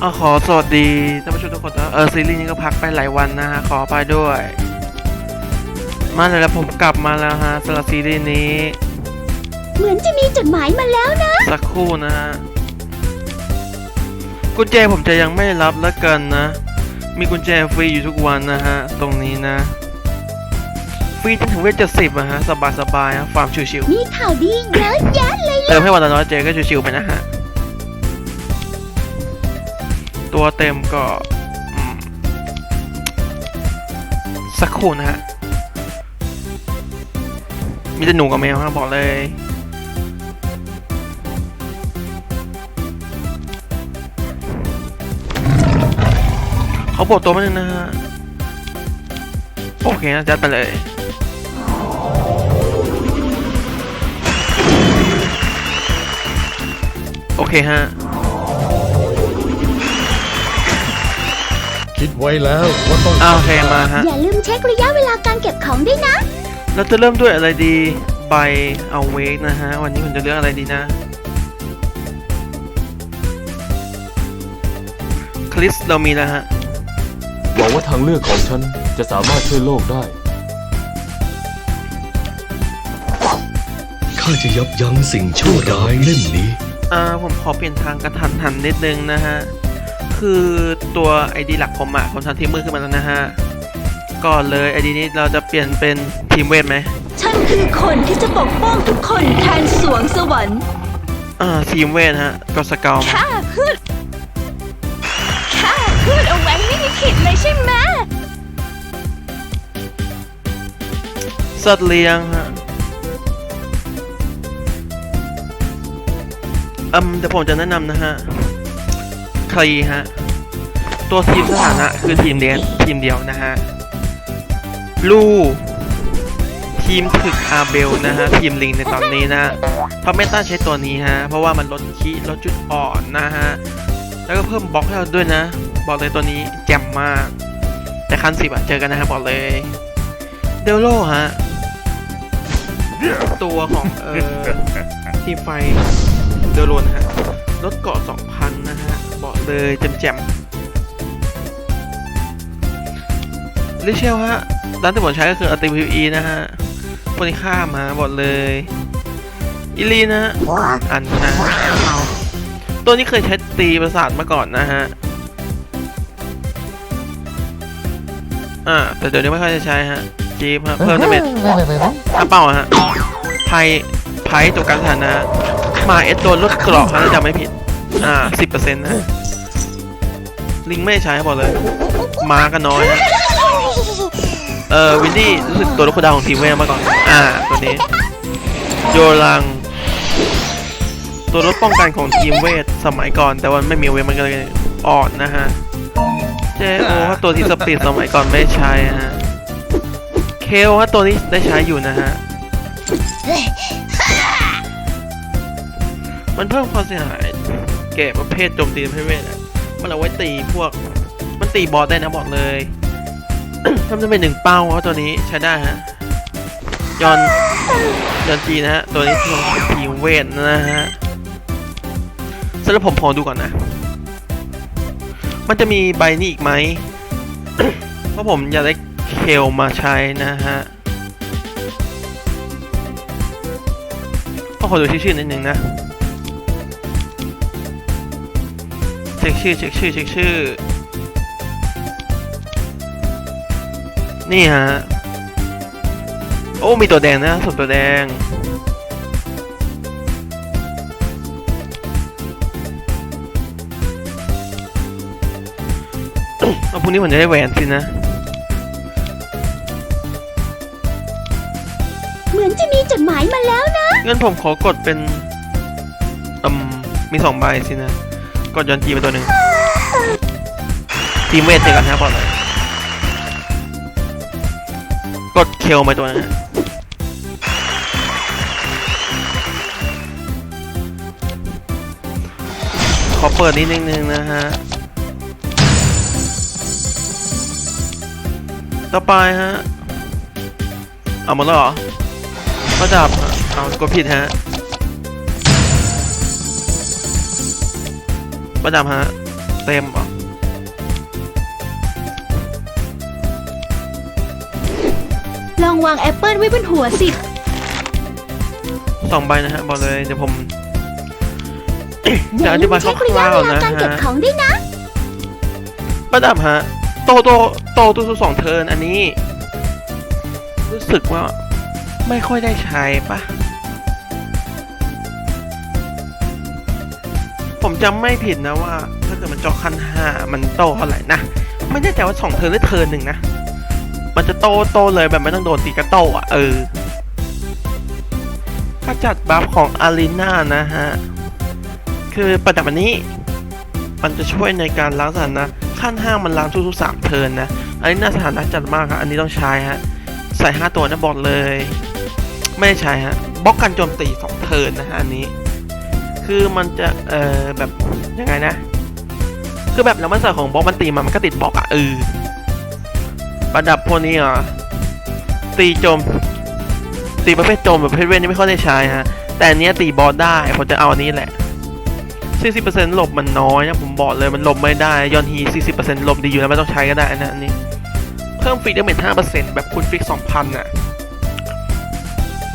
เอาขอสวัสดีท่านผู้ชมทุกคนนะเออซีรีส์นี้ก็พักไปหลายวันนะฮะขอไปด้วย มาเลยแล้วผมกลับมาแล้วฮะสำหรับซีรีส์นี้ เหมือนจะมีจดหมายมาแล้วนะ สักครู่นะฮะกุญแจผมจะยังไม่รับแล้วกันนะ มีกุญแจฟรีอยู่ทุกวันนะฮะ ตรงนี้นะ ฟรีจนถึงเวทเจ็ดสิบอะฮะ สบายสบายๆฮะฟาร์มชิวมีข่าวดีเยอะแยะเลยๆเติมให้วันละน้อยเจก็ชิวๆไปนะฮะ ตัวเต็มก็สักครู่นะฮะ มีแต่หนูกับแมวครับบอกเลยเขาบอกตัวมาหนึ่งนะฮะ โอเคนะจัดไปเลยโอเคฮะ คิดไว้แล้วว่าต้องอ่าโอเคมาฮะ อย่าลืมเช็คระยะเวลาการเก็บของด้วยนะ เราจะเริ่มด้วยอะไรดีใบเอาเวกนะฮะ วันนี้ผมจะเลือกอะไรดีนะคลิสเรามีแล้วฮะ หวังว่าทางเลือกของฉันจะสามารถช่วยโลกได้ ข้าจะยับยั้งสิ่งชั่วร้ายเล่มนี้ อ่าผมขอเปลี่ยนทางกระทันหันนิดนึงนะฮะ คือตัวไอดีหลักผมอะผมทำทีมมือขึ้นมาแล้วนะฮะก่อนเลยไอดีนี้เราจะเปลี่ยนเป็นทีมเวทไหมฉันคือคนที่จะปกป้องทุกคนแทนสวงสวรรค์อ่าทีมเวทฮะก็สเกลมาข้าพูดข้าพูดเอาไว้ไม่มีผิดเลยใช่ไหมสัตว์เลี้ยงฮะอืมเดี๋ยวผมจะแนะนำนะฮะ คลีฮะ ตัวทีมสถานะคือทีมเดียวทีมเดียวนะฮะ ลูทีมถึกอาเบลนะฮะ ทีมลิงในตอนนี้นะเพราะเมตาใช้ตัวนี้ฮะ เพราะว่ามันลดคีลดจุดอ่อนนะฮะ แล้วก็เพิ่มบล็อกให้เราด้วยนะ บอกเลยตัวนี้แจ่มมาก แต่คันสิบอะเจอกันนะฮะบอกเลย เดลโลฮะ ตัวของเอ่อทีมไฟเดลโลนะฮะลดเกาะ2,000 นะฮะ บอกเลยแจ่มๆลิเชลฮะร้านที่ผมใช้ก็คืออัลติวอีนะฮะพวกนี้ข้ามฮะบอกเลยอิลีนะฮะอันนะตัวนี้เคยใช้ตีประสาทมาก่อนนะฮะอ่าแต่เดี๋ยวนี้ไม่ค่อยจะใช้ฮะจีบฮะเพิ่มดาเมจอะเป้าฮะไพ่ไพ่ตัวกลางฐานะมาเอสโดนลดกรอกฮะถ้าจำไม่ผิด อ่าสิบเปอร์เซ็นต์นะลิงไม่ใช้บอกเลยมากันน้อยฮะเออวินดี้รู้สึกตัวลูกดาวของทีมเวทมาก่อน อ่า ตัวนี้ โยลัง ตัวลดป้องกันของทีมเวทสมัยก่อน แต่ว่าไม่มีเวทมันก็เลยอ่อนนะฮะเจโอถ้าตัวที่สปีดสมัยก่อนไม่ใช้ฮะเคลถ้าตัวนี้ได้ใช้อยู่นะฮะมันเพิ่มความเสียหาย แก่ประเภทโจมตีประเภทเวทอะมันเอาไว้ตีพวก มันตีบอสได้นะบอกเลยทำจะเป็นหนึ่งเป้าเพราตัวนี้ใช้ได้ฮะยอนยอนจีนะฮะ ตัวนี้ทีมทีมเวทนะฮะสำหรับผมขอดูก่อนนะ มันจะมีใบนี้อีกไหมเพราะผมอยากได้เคลมาใช้นะฮะก็ขอดูชื่อๆนิดนึงนะ ช็คชื่อเช็คชื่อเช็คชื่อ นี่ฮะ โอ้ มีตัวแดงนะสมตัวแดง เอาพรุ่งนี้ผมจะได้แหวนสินะ เหมือนจะมีจดหมายมาแล้วนะ งั้นผมขอกดเป็นอืมมีสองใบสินะ กดยนจีไปตัวหนึ่งทีมเวทเจอกันนะบอกเลยกดเคลไปตัวนึงขอเปิดนิดนึงนะฮะ ต่อไปฮะ เอาหมดแล้วเหรอก็จับเอากดผิดฮะ ประจำฮะ เต็มเหรอลองวางแอปเปิลไว้บนหัวสิสองใบนะฮะบอกเลยเดี๋ยวผมอย่าจะอลืธิมบายคเช็คระยะร่าวเวๆลานะการเก็บฮะของด้วยนะประดับฮะ โตโตโตตัวสองเทิร์นอันนี้ รู้สึกว่าไม่ค่อยได้ใช้ปะ ผมจำไม่ผิดนะว่า ถ้าเกิดมันเจาะคันห้ามันโตเท่าไหร่นะ ไม่แน่ใจว่าสองเทิร์นหรือเทิร์นหนึ่งนะ มันจะโตโตเลยแบบไม่ต้องโดนตีกระโตอะ เออถ้าจัดบัฟของอารีนานะฮะ คือประดับอันนี้ มันจะช่วยในการล้างสถานะ ขั้นห้างมันล้างทุกๆสามเทิร์นนะอันนี้น่าสถานะจัดมากครับอันนี้ต้องใช้ฮะ ใส่ห้าตัวนะบอกเลย ไม่ได้ใช้ฮะบล็อกกันโจมตีสองเทิร์นนะฮะอันนี้ คือมันจะเอ่อแบบยังไงนะ คือแบบแล้วมันใส่ของบล็อกมันตีมามันก็ติดบล็อกอะเออประดับพวกนี้เหรอตีโจม ตีประเภทโจมแบบประเภทเวนนี่ไม่ค่อยได้ใช้ฮะแต่อันเนี้ยตีบอสได้ผมจะเอาอันนี้แหละ 40%หลบมันน้อยนะผมบอกเลยมันหลบไม่ได้ยอนฮี 40%หลบดีอยู่แล้วไม่ต้องใช้ก็ได้นะอันนี้ เพิ่มฟรีดาเมจ5%แบบคุณฟิก 2,000น่ะ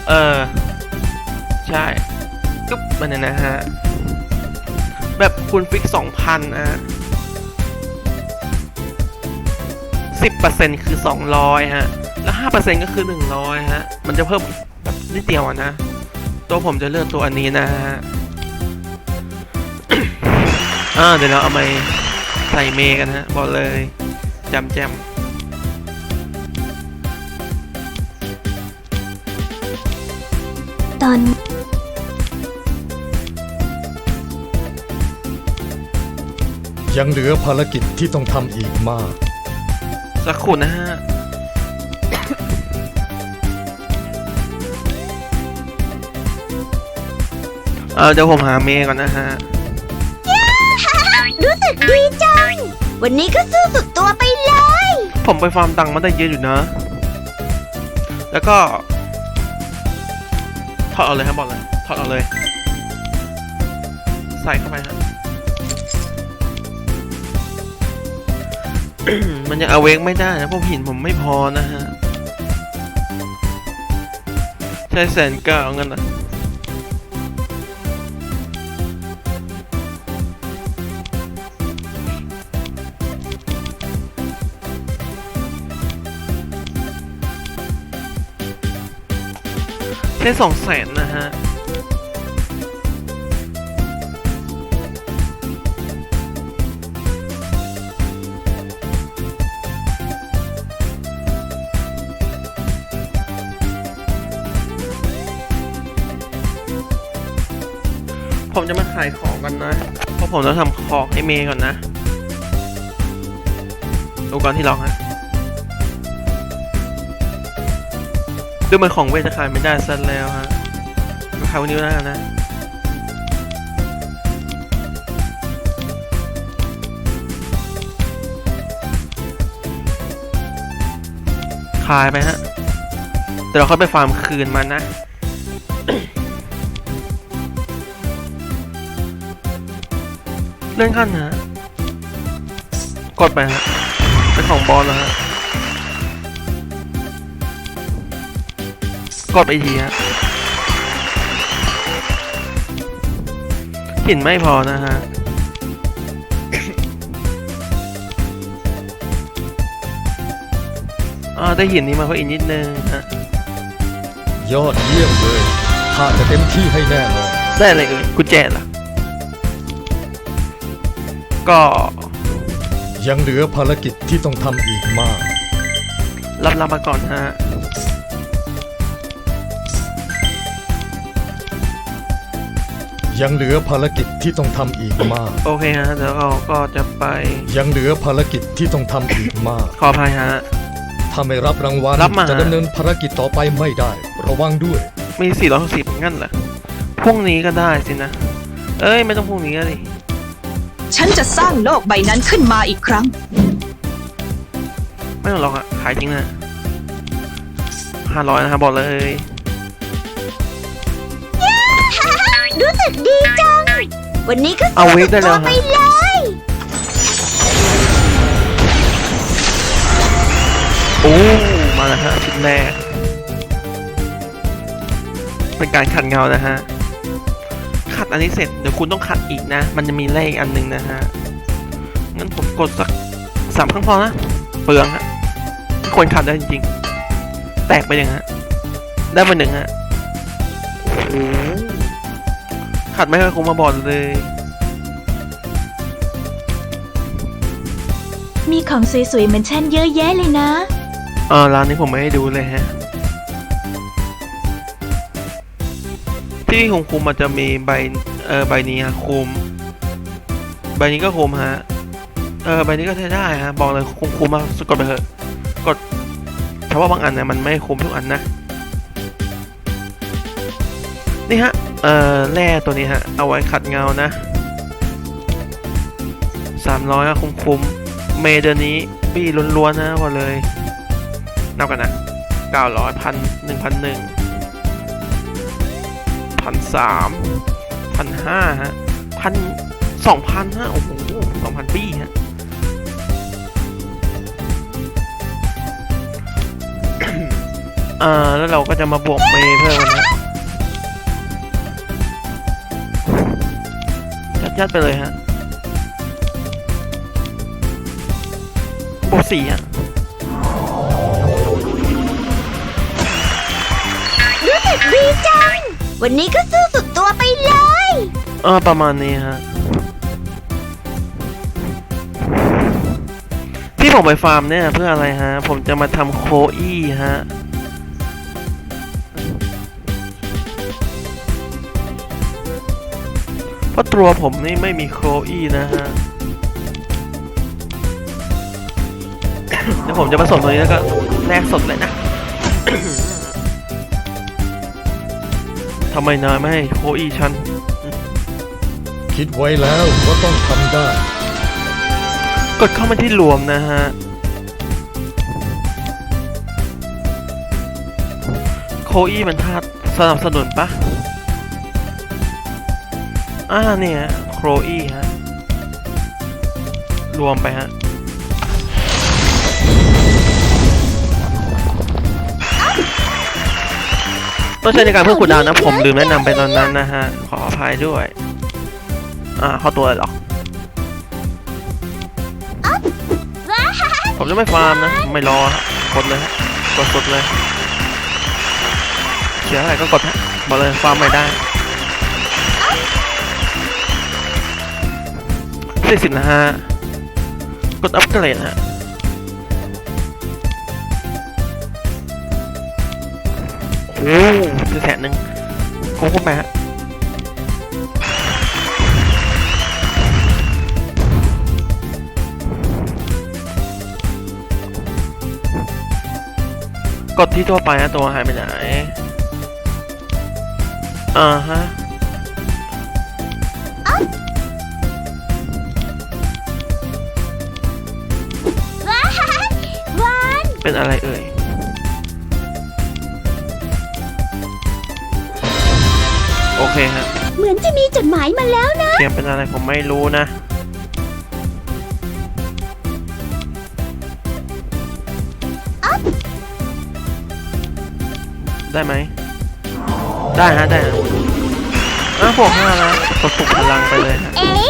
เออ ใช่ ก็มันเนยนะฮะ แบบคุณฟิก 2,000อะ10%คือ 200 ฮะ แล้ว 5%ก็คือ 100 ฮะ มันจะเพิ่มแบบนิดเดียวะนะ ตัวผมจะเลือกตัวอันนี้นะฮะอ่าเดี๋ยวเราเอาไปใส่เมกันฮะ บอกเลยจำแจมตอน ยังเหลือภารกิจที่ต้องทำอีกมาก สักครู่นะฮะ เออเดี๋ยวผมหาเมย์ก่อนนะฮะ รู้สึกดีจัง วันนี้ก็สู้สุดตัวไปเลย ผมไปฟาร์มตังค์มาได้เยอะอยู่นะ แล้วก็ถอดเอาเลยครับบอกเลยถอดเอาเลย ใส่เข้าไปฮะ มันยังเอาเวกไม่ได้นะเพราะหินผมไม่พอนะฮะ ใช้แสนเก้าเงินนะใช้สองแสนนะฮะ ผมจะมาขายของกันนะ เพราะผมต้องทำของให้เมย์ก่อนนะ ดูก่อนที่ลองฮะดูเหมันของเวทจะขายไม่ได้ซะแล้วฮะมาขายวันนี้แล้วนะขายไปฮะเดี๋ยวเราค่อยไปฟาร์มคืนมันนะ ลื่อนขั้นนะฮะ กดไปฮะ เป็นของบอลแล้วฮะ กดไปอีกทีฮะหินไม่พอนะฮะอ่าได้หินนี้มาเพิ่มอีกนิดนึงฮะ ยอดเยี่ยมเลยข้าจะเต็มที่ให้แน่นอนได้อะไรเอ่ยกุญแจเหรอ ก็ยังเหลือภารกิจที่ต้องทำอีกมาก รับรับมาก่อนฮะ ยังเหลือภารกิจที่ต้องทำอีกมาก โอเคฮะเดี๋ยวเราก็จะไป ยังเหลือภารกิจที่ต้องทำอีกมาก ขออภัยฮะ ถ้าไม่รับรางวัลรับมา จะดำเนินภารกิจต่อไปไม่ได้ ระวังด้วย มี460งั้นเหรอพรุ่งนี้ก็ได้สินะ เอ้ย ไม่ต้องพรุ่งนี้ดิ ฉันจะสร้างโลกใบนั้นขึ้นมาอีกครั้ง ไม่ต้องหรอกอะขายจริงนะห้าร้อยนะครับบอกเลย รู้สึกดีจัง วันนี้ก็เอาเวกได้แล้วไปเลยโอ้ มาแล้วฮะชุดแรกเป็นการขัดเงานะฮะ ขัดอันนี้เสร็จเดี๋ยวคุณต้องขัดอีกนะ มันจะมีเลขอันหนึ่งนะฮะ งั้นผมกดสักสามครั้งพอนะ เปลืองฮะไม่ควรขัดได้จริงๆ แตกไปหนึ่งฮะ ได้ไปหนึ่งฮะโอ้โหขัดไม่ค่อยคงมาบอดเลย มีของสวยๆเหมือนฉันเยอะแยะเลยนะเออร้านนี้ผมไม่ให้ดูเลยฮะ ที่คุมคุมมันจะมีใบเออใบนี้ฮะคุม ใบนี้ก็คุมฮะเออใบนี้ก็ใช้ได้ฮะบอกเลยคุมคุมมาสกดไปเถอะกดเพราะว่าบางอันเนี่ยมันไม่คุมทุกอันนะนี่ฮะเออแร่ตัวนี้ฮะเอาไว้ขัดเงานะสามร้อยคุมคุมเมเดือนนี้บี้ล้วนๆนะบอกเลยนับกันนะเก้าร้อย พันสามพันห้าฮะพันสองพันฮะโอ้โหสองพันปี้ฮะอ่าแล้วเราก็จะมาบวกเมเพิ่มนะยัดยัดไปเลยฮะบวกสี่ฮะดูตึกดีจัง วันนี้ก็สู้สุดตัวไปเลย เออประมาณนี้ฮะ ที่ผมไปฟาร์มเนี่ยเพื่ออะไรฮะ ผมจะมาทำโคอี้ฮะเพราะตัวผมนี่ไม่มีโคอี้นะฮะ เดี๋ยวผมจะผสมตัวนี้แล้วก็แลกสดเลยนะ ทำไมนายไม่ให้โคอี้ฉัน คิดไว้แล้วว่าต้องทำได้ กดเข้ามาที่รวมนะฮะ โคอี้มันท่าสนับสนุนปะอ่าเนี่ยโครอี้ฮะ รวมไปฮะ ต้องใช้ในการเพิ่มคูลดาวน์นะ ผมลืมแนะนำไปตอนนั้นนะฮะ ขออภัยด้วย อ่าเข้าตัวเลยเหรอ ผมจะไม่ฟาร์มนะ ไม่รอฮะกดเลยฮะกดสดเลยเสียอะไรก็กดฮะบอกเลยฟาร์มไม่ได้สี่สิบนะฮะ กดอัปเกรดฮะ โอ้โหแสนหนึ่งคุ้มคุ้มไปฮะกดที่ตัวไปนะตัวหายไปไหน อ่าฮะว้ายหวานเป็นอะไรเอ่ย เคฮะเหมือนจะมีจดหมายมาแล้วนะ เสียงเป็นอะไรผมไม่รู้นะ ได้ไหม ได้ฮะ ได้ฮะอะบวกห้าแล้วกดปลุกพลังไปเลยฮะเอ๊ะ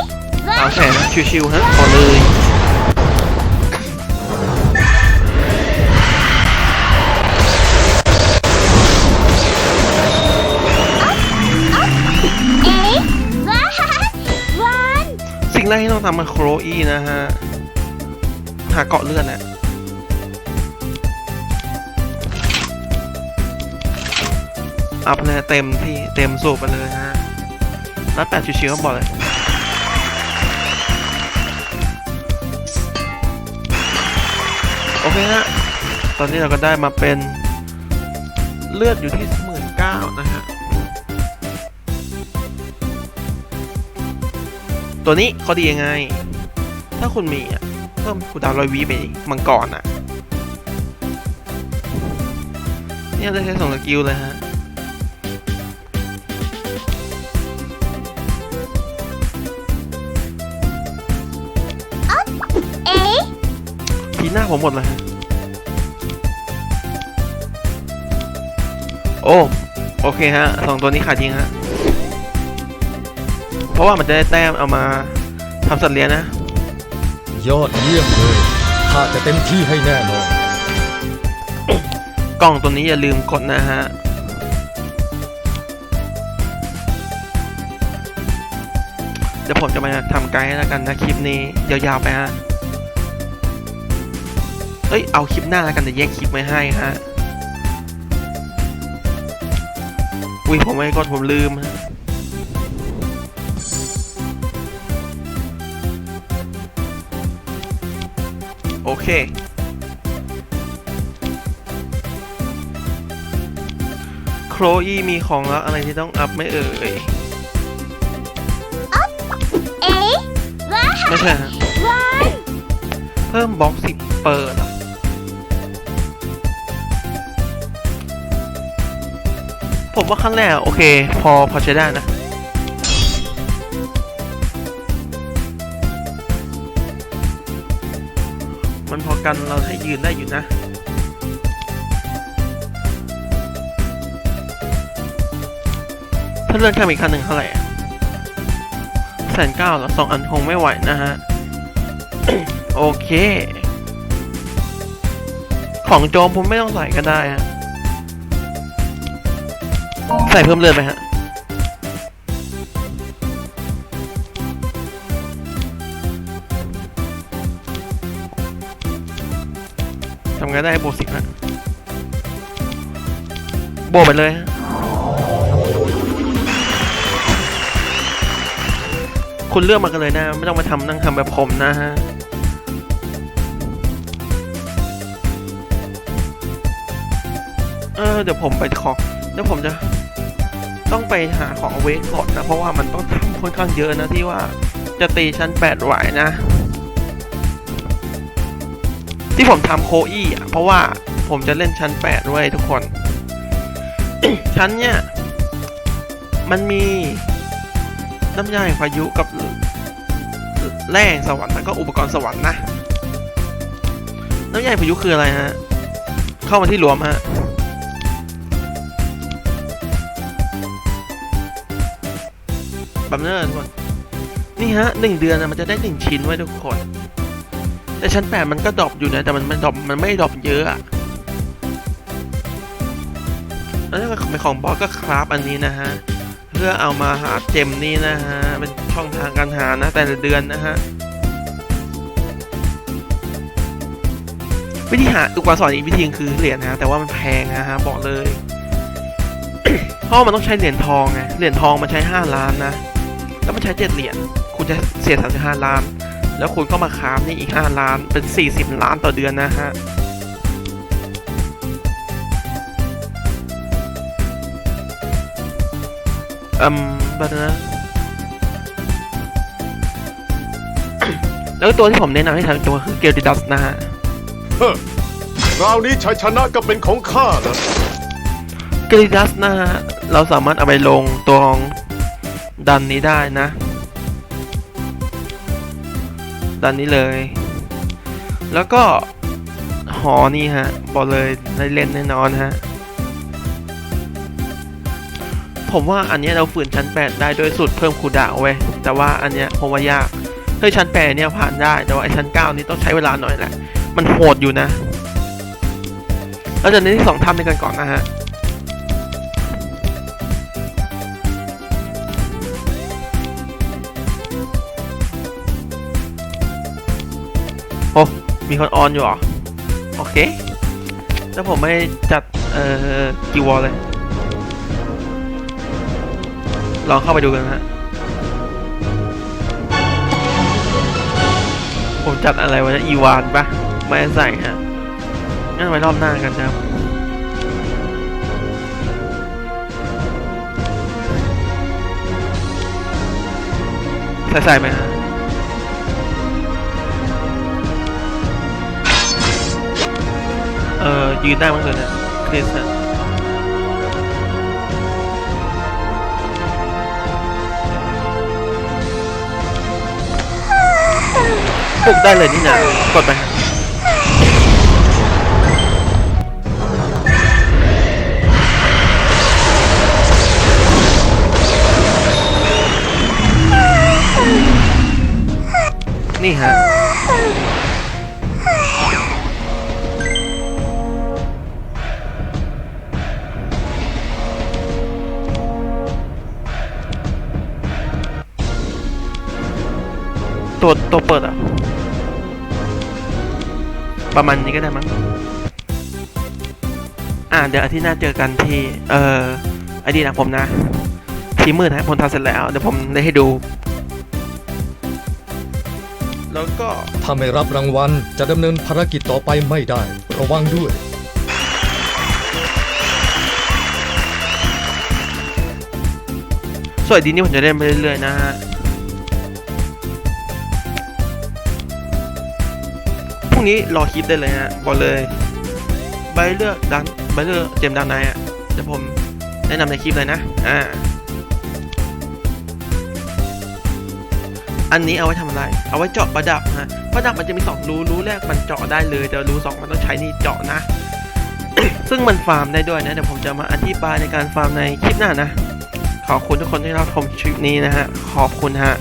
เอาแขนชิวๆฮะพอเลย ต้องทำมันโครอีนะฮะ หาเกาะเลือดนะอัพเลยเต็มที่เต็มสูบไปเลยฮะนัดแปดชิวๆก็บอกเลยโอเคฮะ ตอนนี้เราก็ได้มาเป็นเลือดอยู่ที่ ตัวนี้เขาดียังไง ถ้าคุณมีอะเพิ่มคูดาวรอยวีไปมังกรอะ เนี่ยได้ใช้สองสกิลเลยฮะทีหน้าผมหมดแล้วฮะ โอ้ โอเคฮะสองตัวนี้ขาดจริงฮะ เพราะว่ามันจะได้แต้มเอามาทำสัตว์เลี้ยงนะ ยอดเยี่ยมเลยข้าจะเต็มที่ให้แน่นอนกล่องตัวนี้อย่าลืมกดนะฮะ เดี๋ยวผมจะมาทำไกด์แล้วกันนะคลิปนี้ยาวๆไปฮะ เอ้ยเอาคลิปหน้าแล้วกันจะแยกคลิปไว้ให้ฮะ อุ้ยผมไม่กดผมลืมฮะ เค โครอีมีของแล้วอะไรที่ต้องอัพไหม่เอ่ย เอ๊ะว้าไม่ใช่ฮะว้ายเพิ่มบล็อกสิบเปิดเหรอผมว่าขั้นแรกโอเค พอพอใช้ได้นะ กันเราให้ยืนได้อยู่นะถ้าเลื่อนข้ามอีกขั้นหนึ่งเท่าไหร่แสนเก้าหรอสองอันคงไม่ไหวนะฮะ โอเค ของโจมผมไม่ต้องใส่ก็ได้ฮะ ใส่เพิ่มเลือดไหมฮะ ทำไงได้โบสิบฮะโบไปเลยฮะคุณเลือกมากันเลยนะ ไม่ต้องมาทำนั่งทำแบบผมนะฮะเออเดี๋ยวผมไปขอเดี๋ยวผมจะต้องไปหาของเอาเวกก่อนนะ เพราะว่ามันต้องทำค่อนข้างเยอะนะที่ว่าจะตีชั้นแปดไหวนะ ที่ผมทำโคอี้อะเพราะว่าผมจะเล่นชั้นแปดด้วยทุกคน ชั้นเนี้ยมันมีน้ำยาแห่งพายุกับแร่สวรรค์แล้วก็อุปกรณ์สวรรค์นะ น้ำยาแห่งพายุคืออะไรฮะ เข้ามาที่รวมฮะแบบนั้นเลยทุกคน นี่ฮะหนึ่งเดือนนะมันจะได้หนึ่งชิ้นไว้ทุกคน แต่ชั้นแปดมันก็ดรอปอยู่นะ แต่มันมันดรอปมันไม่ดรอปเยอะอะแล้วถ้าเป็นของบอสก็คราฟอันนี้นะฮะ เพื่อเอามาหาเจมนี่นะฮะ เป็นช่องทางการหานะ แต่ละเดือนนะฮะ วิธีหาอุปกรณ์สอนอีกวิธีคือเหรียญนะฮะแต่ว่ามันแพงนะฮะบอกเลยเพราะมันต้องใช้เหรียญทองไงเหรียญทองมันใช้ 5 ล้านนะ แล้วมันใช้ 7 เหรียญคุณจะเสีย35ล้าน แล้วคุณก็มาค้ามนี่อีก 5 ล้านเป็น 40 ล้านต่อเดือนนะฮะอืมบัตนะแล้วตัวที่ผมแนะนำให้ทำตัวคือเกลดิดัสนะฮะคราวนี้ชัยชนะก็เป็นของข้านะเกลิดัสนะฮะ เราสามารถเอาไปลงตัวของดันนี้ได้นะ ดันนี้เลย แล้วก็หอนี่ฮะ บอกเลยได้เล่นแน่นอนฮะ ผมว่าอันนี้เราฝืนชั้น 8 ได้ด้วยสูตรเพิ่มคูดาวเว้ย แต่ว่าอันเนี้ยผมว่ายาก เฮ้ยชั้น 8 เนี่ยผ่านได้ แต่ว่าไอ้ชั้น 9 นี่ต้องใช้เวลาหน่อยแหละ มันโหดอยู่นะ แล้วเดี๋ยวนี้ที่สองทำด้วยกันก่อนนะฮะ มีคนออนอยู่หรอ โอเค แล้วผมไม่จัด เอ่อกิวอลเลย ลองเข้าไปดูกันฮะ ผมจัดอะไรวะเนี่ยอีวานปะไม่ใส่ฮะ งั้นไว้รอบหน้ากันนะครับใส่ใส่ไหมฮะ เออยืนได้มั้งเลยนะคริสนะปลุกได้เลยนี่นะกดไปนี่ฮะ ตัวตัวเปิดอะ ประมาณนี้ก็ได้มั้ง อ่าเดี๋ยวอาทิตย์หน้าเจอกันที่ เอ่อไอดีนะผมนะ ทีมืดนะผมทำเสร็จแล้ว เดี๋ยวผมได้ให้ดู แล้วก็ ถ้าไม่รับรางวัลจะดำเนินภารกิจต่อไปไม่ได้ ระวังด้วย ส่วนดีนี่ผมจะเล่นไปเรื่อยๆนะฮะ พรุ่งนี้รอคลิปได้เลยฮะบอกเลยใบเลือกดังใบเลือกเจมดังไนอะเดี๋ยวผมแนะนำในคลิปเลยนะอ่าอันนี้เอาไว้ทำอะไร เอาไว้เจาะประดับฮะ ประดับมันจะมีสองรูรูแรกมันเจาะได้เลย แต่รูสองมันต้องใช้นี่เจาะนะ ซึ่งมันฟาร์มได้ด้วยนะ เดี๋ยวผมจะมาอธิบายในการฟาร์มในคลิปหน้านะ ขอบคุณทุกคนที่รับชมคลิปนี้นะฮะ ขอบคุณฮะ